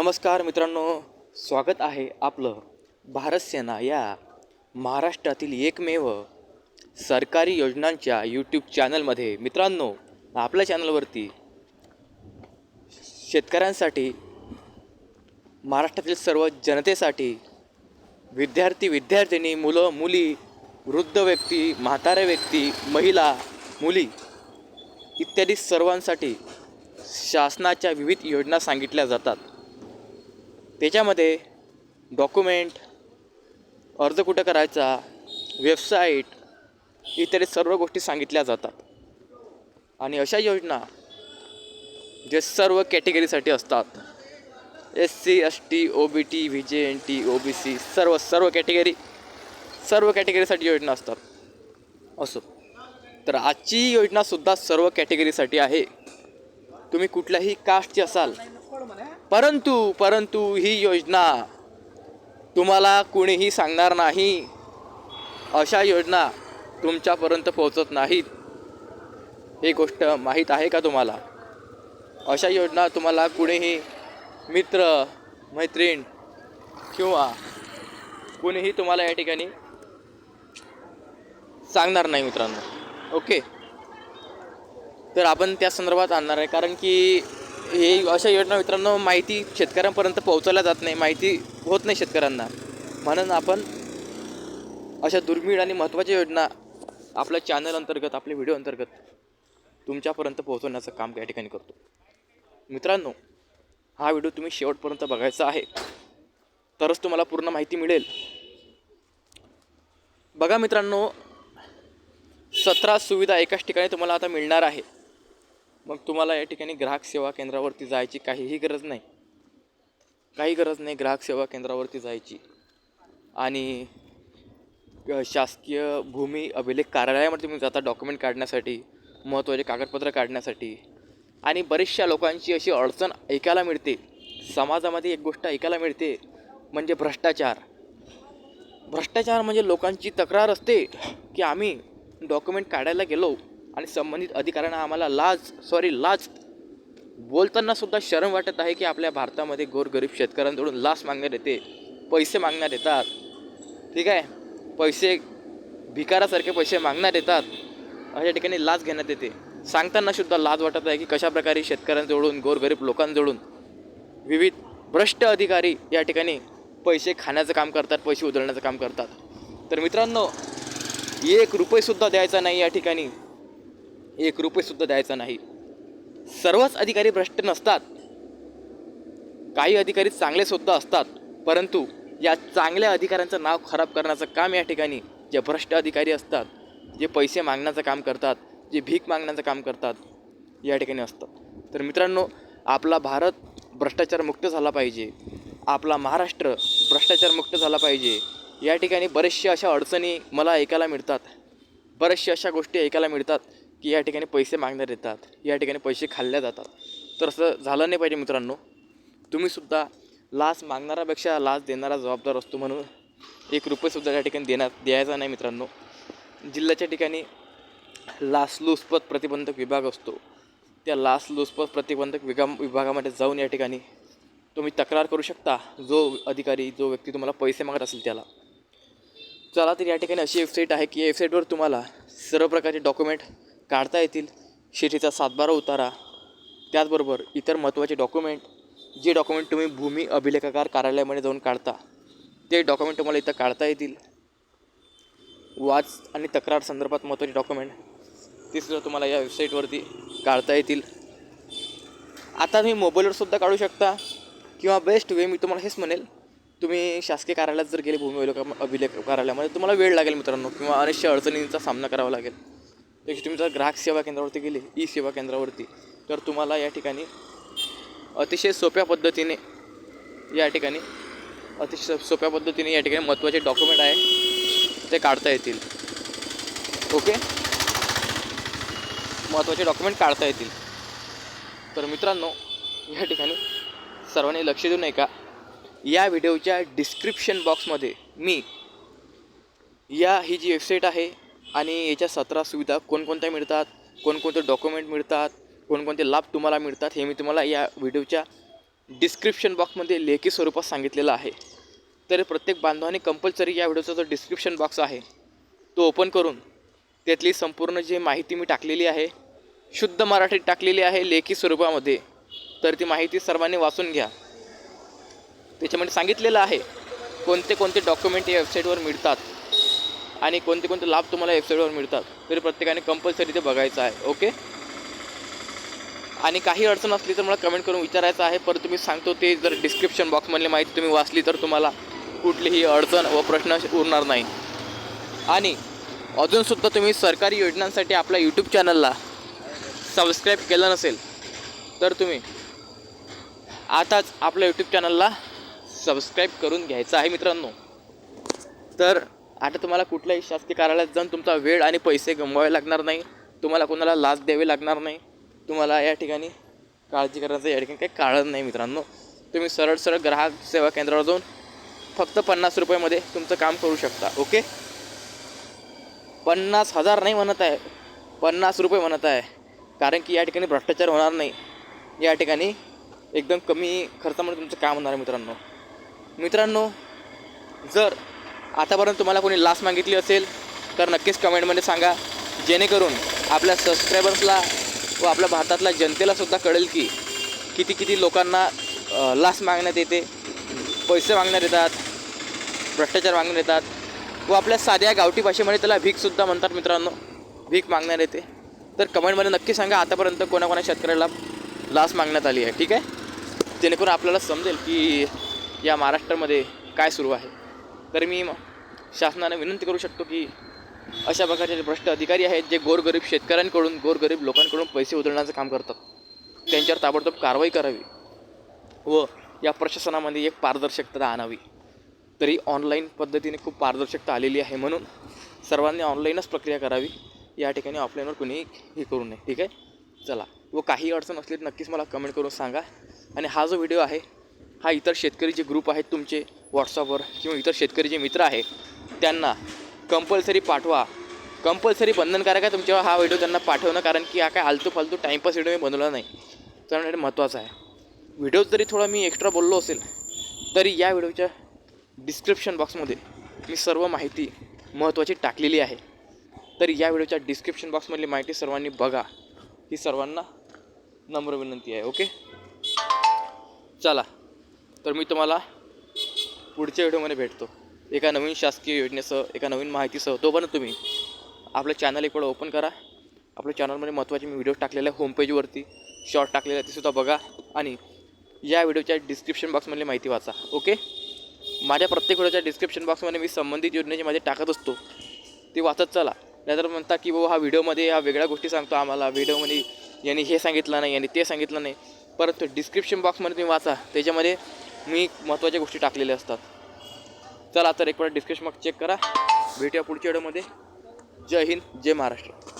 नमस्कार मित्रांनो स्वागत आहे आपलं भारत सेना या महाराष्ट्रातील एकमेव सरकारी योजनांच्या यूट्यूब चॅनलमध्ये मित्रांनो आपल्या चॅनलवरती शेतकऱ्यांसाठी महाराष्ट्रातील सर्व जनतेसाठी विद्यार्थी विद्यार्थिनी मुलं मुली वृद्ध व्यक्ती म्हातारे व्यक्ती महिला मुली इत्यादी सर्वांसाठी शासनाच्या विविध योजना सांगितल्या जातात. त्याच्यामध्ये डॉक्युमेंट अर्ज कुठं करायचा वेबसाईट इत्यादी सर्व गोष्टी सांगितल्या जातात. आणि अशा योजना जे सर्व कॅटेगरीसाठी असतात. S C S T O B T V J N T O B C सर्व सर्व कॅटेगरी सर्व कॅटेगरीसाठी योजना असतात. असो. तर आजची योजनासुद्धा सर्व कॅटेगरीसाठी आहे. तुम्ही कुठल्याही कास्टचे असाल परंतु परंतु ही योजना तुम्हाला कुणीही सांगणार नाही. अशा योजना तुमच्यापर्यंत पोहोचत नाहीत. ही गोष्ट माहीत आहे का तुम्हाला? अशा योजना तुम्हाला कुणीही मित्र मैत्रीण किंवा कुणीही तुम्हाला या ठिकाणी सांगणार नाही मित्रांनो. ओके? तर आपण त्या संदर्भात आणणार आहे. कारण की हे अशा योजना मित्रांनो माहिती शेतकऱ्यांपर्यंत पोहोचवल्या जात नाही. माहिती होत नाही शेतकऱ्यांना. म्हणून आपण अशा दुर्मिळ आणि महत्त्वाच्या योजना आपल्या चॅनल अंतर्गत आपल्या व्हिडिओ अंतर्गत तुमच्यापर्यंत पोहोचवण्याचं काम या ठिकाणी करतो. मित्रांनो हा व्हिडिओ तुम्ही शेवटपर्यंत बघायचा आहे. तरच तुम्हाला पूर्ण माहिती मिळेल. बघा मित्रांनो सतरा सुविधा एकाच ठिकाणी तुम्हाला आता मिळणार आहे. मग तुम्हाला या ठिकाणी ग्राहक सेवा केंद्रावरती जायची काहीही गरज नाही. काही गरज नाही ग्राहक सेवा केंद्रावरती जायची. आणि शासकीय भूमी अभिलेख कार्यालयामध्ये तुम्ही जाता डॉक्युमेंट काढण्यासाठी महत्त्वाचे कागदपत्र काढण्यासाठी. आणि बरेचशा लोकांची अशी अडचण ऐकायला मिळते. समाजामध्ये एक गोष्ट ऐकायला मिळते म्हणजे भ्रष्टाचार. भ्रष्टाचार म्हणजे लोकांची तक्रार असते की आम्ही डॉक्युमेंट काढायला गेलो आणि संबंधित अधिकाऱ्यांना आम्हाला लाज सॉरी लाज बोलताना सुद्धा शरम वाटत आहे की आपल्या भारतामध्ये गोरगरीब शेतकऱ्यांकडून लाच मागण्यात येते पैसे मागण्यात येतात. ठीक आहे? पैसे भिकारासारखे पैसे मागण्यात येतात. अशा ठिकाणी लाच घेण्यात येते. सांगताना सुद्धा लाज वाटत आहे की कशाप्रकारे शेतकऱ्यांजवळून गोरगरीब लोकांजवळून विविध भ्रष्ट अधिकारी या ठिकाणी पैसे खाण्याचं काम करतात पैसे उधळण्याचं काम करतात. तर मित्रांनो एक रुपयेसुद्धा द्यायचा नाही या ठिकाणी. एक रुपयेसुद्धा द्यायचा नाही. सर्वच अधिकारी भ्रष्ट नसतात. काही अधिकारी चांगलेसुद्धा असतात परंतु या चांगल्या अधिकाऱ्यांचं नाव खराब करण्याचं काम या ठिकाणी जे भ्रष्ट अधिकारी असतात जे पैसे मागण्याचं काम करतात जे भीक मागण्याचं काम करतात या ठिकाणी असतात. तर मित्रांनो आपला भारत भ्रष्टाचारमुक्त झाला पाहिजे. आपला महाराष्ट्र भ्रष्टाचारमुक्त झाला पाहिजे. या ठिकाणी बरेचशा अशा अडचणी मला ऐकायला मिळतात. बऱ्याचशा अशा गोष्टी ऐकायला मिळतात. की या ठिकाणी पैसे मागण्यात येतात या ठिकाणी पैसे खाल्ल्या जातात. तर असं झालं नाही पाहिजे मित्रांनो. तुम्हीसुद्धा लाच मागणाऱ्यापेक्षा लाच देणारा जबाबदार असतो म्हणून एक रुपयेसुद्धा त्या ठिकाणी देण्यात द्यायचा नाही मित्रांनो. जिल्ह्याच्या ठिकाणी लाचलुचपत प्रतिबंधक विभाग असतो. त्या लाचलुचपत प्रतिबंधक विगा विभागामध्ये जाऊन या ठिकाणी तुम्ही तक्रार करू शकता. जो अधिकारी जो व्यक्ती तुम्हाला पैसे मागत असेल त्याला. चला तर या ठिकाणी अशी वेबसाईट आहे की या वेबसाईटवर तुम्हाला सर्व प्रकारचे डॉक्युमेंट काढता येतील. शेतीचा सातबारा उतारा. त्याचबरोबर इतर महत्त्वाचे डॉक्युमेंट जे डॉक्युमेंट तुम्ही भूमी अभिलेखाकार कार्यालयामध्ये जाऊन काढता ते डॉक्युमेंट तुम्हाला इथं काढता येतील. वाच आणि तक्रार संदर्भात महत्त्वाचे डॉक्युमेंट ते सुद्धा तुम्हाला या वेबसाईटवरती काढता येतील. आता तुम्ही मोबाईलवर सुद्धा काढू शकता किंवा बेस्ट वे मी तुम्हाला हेच म्हणेल तुम्ही शासकीय कार्यालयात जर गेले भूमी अभिलेख अभिलेख कार्यालयामध्ये तुम्हाला वेळ लागेल मित्रांनो किंवा अनेकशा अडचणींचा सामना करावा लागेल. त्याची तुम्ही जर ग्राहक सेवा केंद्रावरती गेले ई सेवा केंद्रावरती तर तुम्हाला या ठिकाणी अतिशय सोप्या पद्धतीने या ठिकाणी अतिशय सोप्या पद्धतीने या ठिकाणी महत्त्वाचे डॉक्युमेंट आहे ते काढता येतील. ओके? महत्त्वाचे डॉक्युमेंट काढता येतील. तर मित्रांनो या ठिकाणी सर्वांनी लक्ष देऊ नये का? या व्हिडिओच्या डिस्क्रिप्शन बॉक्समध्ये मी या ही जी वेबसाईट आहे आणि याच्या सतरा सुविधा कोणकोणत्या मिळतात कोणकोणते डॉक्युमेंट मिळतात कोणकोणते लाभ तुम्हाला मिळतात हे मी तुम्हाला या व्हिडिओच्या डिस्क्रिप्शन बॉक्समध्ये लेखी स्वरूपात सांगितलेलं आहे. तर प्रत्येक बांधवाने कंपल्सरी या व्हिडिओचा जो डिस्क्रिप्शन बॉक्स आहे तो ओपन करून त्यातली संपूर्ण जी माहिती मी टाकलेली आहे शुद्ध मराठीत टाकलेली आहे लेखी स्वरूपामध्ये तर ती माहिती सर्वांनी वाचून घ्या. त्याच्यामध्ये सांगितलेलं आहे कोणते कोणते डॉक्युमेंट या वेबसाईटवर मिळतात आणि कोणते कोणते लाभ तुम्हाला वेबसाईटवर मिळतात तरी प्रत्येकाने कंपल्सरी ते बघायचं आहे ओके आणि काही अडचण असली तर मला कमेंट करून विचारायचं आहे. परत तुम्ही सांगतो ते जर डिस्क्रिप्शन बॉक्समधली माहिती तुम्ही वाचली तर तुम्हाला कुठलीही अडचण व प्रश्न उरणार नाही. आणि अजूनसुद्धा तुम्ही सरकारी योजनांसाठी आपल्या यूट्यूब चॅनलला सबस्क्राईब केलं नसेल तर तुम्ही आताच आपल्या यूट्यूब चॅनलला सबस्क्राईब करून घ्यायचं आहे मित्रांनो. तर आता तुम्हाला कुठल्याही शासकीय कार्यालयात जाऊन तुमचा वेळ आणि पैसे गमवावे लागणार नाही. तुम्हाला कोणाला लाच द्यावी लागणार नाही. तुम्हाला या ठिकाणी काळजी करायचं या ठिकाणी काही कारण नाही मित्रांनो. तुम्ही सरळ सरळ ग्राहक सेवा केंद्रावर जाऊन फक्त पन्नास रुपयामध्ये तुमचं काम करू शकता ओके? पन्नास हजार नाही म्हणत आहे. पन्नास रुपये म्हणत आहे. कारण की या ठिकाणी भ्रष्टाचार होणार नाही. या ठिकाणी एकदम कमी खर्चामध्ये तुमचं काम होणार आहे मित्रांनो. मित्रांनो जर आतापर्यंत तुम्हाला कोणी लास मागितली असेल तर नक्कीच कमेंटमध्ये सांगा. जेणेकरून आपल्या सबस्क्रायबर्सला व आपल्या भारतातल्या जनतेलासुद्धा कळेल की किती किती लोकांना लास मागण्यात येते. पैसे मागण्यात येतात भ्रष्टाचार मागण्यात येतात. व आपल्या साध्या गावठी भाषेमध्ये त्याला भीकसुद्धा म्हणतात मित्रांनो. भीक मागण्यात येते. तर कमेंटमध्ये नक्की सांगा आतापर्यंत कोणाकोणा शेतकऱ्याला लास मागण्यात आली आहे. ठीक आहे? जेणेकरून आपल्याला समजेल की या महाराष्ट्रामध्ये काय सुरू आहे. तर मी शासनाने विनंती करू शकतो की अशा प्रकारचे जे भ्रष्ट अधिकारी आहेत जे गोरगरीब शेतकऱ्यांकडून गोरगरीब लोकांकडून पैसे उधळण्याचं काम करतात त्यांच्यावर ताबडतोब कारवाई करावी व या प्रशासनामध्ये एक पारदर्शकता आणावी. तरी ऑनलाईन पद्धतीने खूप पारदर्शकता आलेली आहे म्हणून सर्वांनी ऑनलाईनच प्रक्रिया करावी. या ठिकाणी ऑफलाईनवर कुणीही हे करू नये. ठीक आहे? चला. व काही अडचण असली तर नक्कीच मला कमेंट करून सांगा. आणि हा जो व्हिडिओ आहे हा इतर शेतकरी जे ग्रुप आहेत तुमचे व्हॉट्सअपवर किंवा इतर शेतकरी जे मित्र आहे त्यांना कंपल्सरी पाठवा. कंपल्सरी बंधनकारक आहे तुमच्यावर हा व्हिडिओ त्यांना पाठवणं कारण की हा काय आलतू फालतू टाईमपास व्हिडिओ मी बनवला नाही. त्यामुळे महत्त्वाचा आहे. व्हिडिओ जरी थोडा मी एक्स्ट्रा बोललो असेल तरी या व्हिडिओच्या डिस्क्रिप्शन बॉक्समध्ये मी सर्व माहिती महत्त्वाची टाकलेली आहे. तरी या व्हिडिओच्या डिस्क्रिप्शन बॉक्समधली माहिती सर्वांनी बघा. ही सर्वांना नम्र विनंती आहे ओके चला. तर मी तुम्हाला पुढच्या व्हिडिओमध्ये भेटतो. एका नवीन शासकीय योजनेसह एका नवीन माहितीसह तोपर्यंत तुम्ही आपलं चॅनल इकडं ओपन करा. आपल्या चॅनलमध्ये महत्त्वाचे मी व्हिडिओ टाकलेले आहे होमपेजवरती शॉर्ट टाकलेले आहे ते सुद्धा बघा आणि या व्हिडिओच्या डिस्क्रिप्शन बॉक्समधली माहिती वाचा ओके माझ्या प्रत्येक व्हिडिओच्या डिस्क्रिप्शन बॉक्समध्ये मी संबंधित योजनेची माहिती टाकत असतो. ते वाचत चला. नाहीतर म्हणता की बाबा हा व्हिडिओमध्ये हा वेगळ्या गोष्टी सांगतो आम्हाला. व्हिडिओमध्ये यांनी हे सांगितलं नाही यांनी ते सांगितलं नाही. परत डिस्क्रिप्शन बॉक्समध्ये तुम्ही वाचा. त्याच्यामध्ये मी महत्त्वाच्या गोष्टी टाकलेल्या असतात. चला तर एक वेळा डिस्कशन मग चेक करा. भेटूया पुढच्या व्हिडिओमध्ये. जय हिंद जय महाराष्ट्र.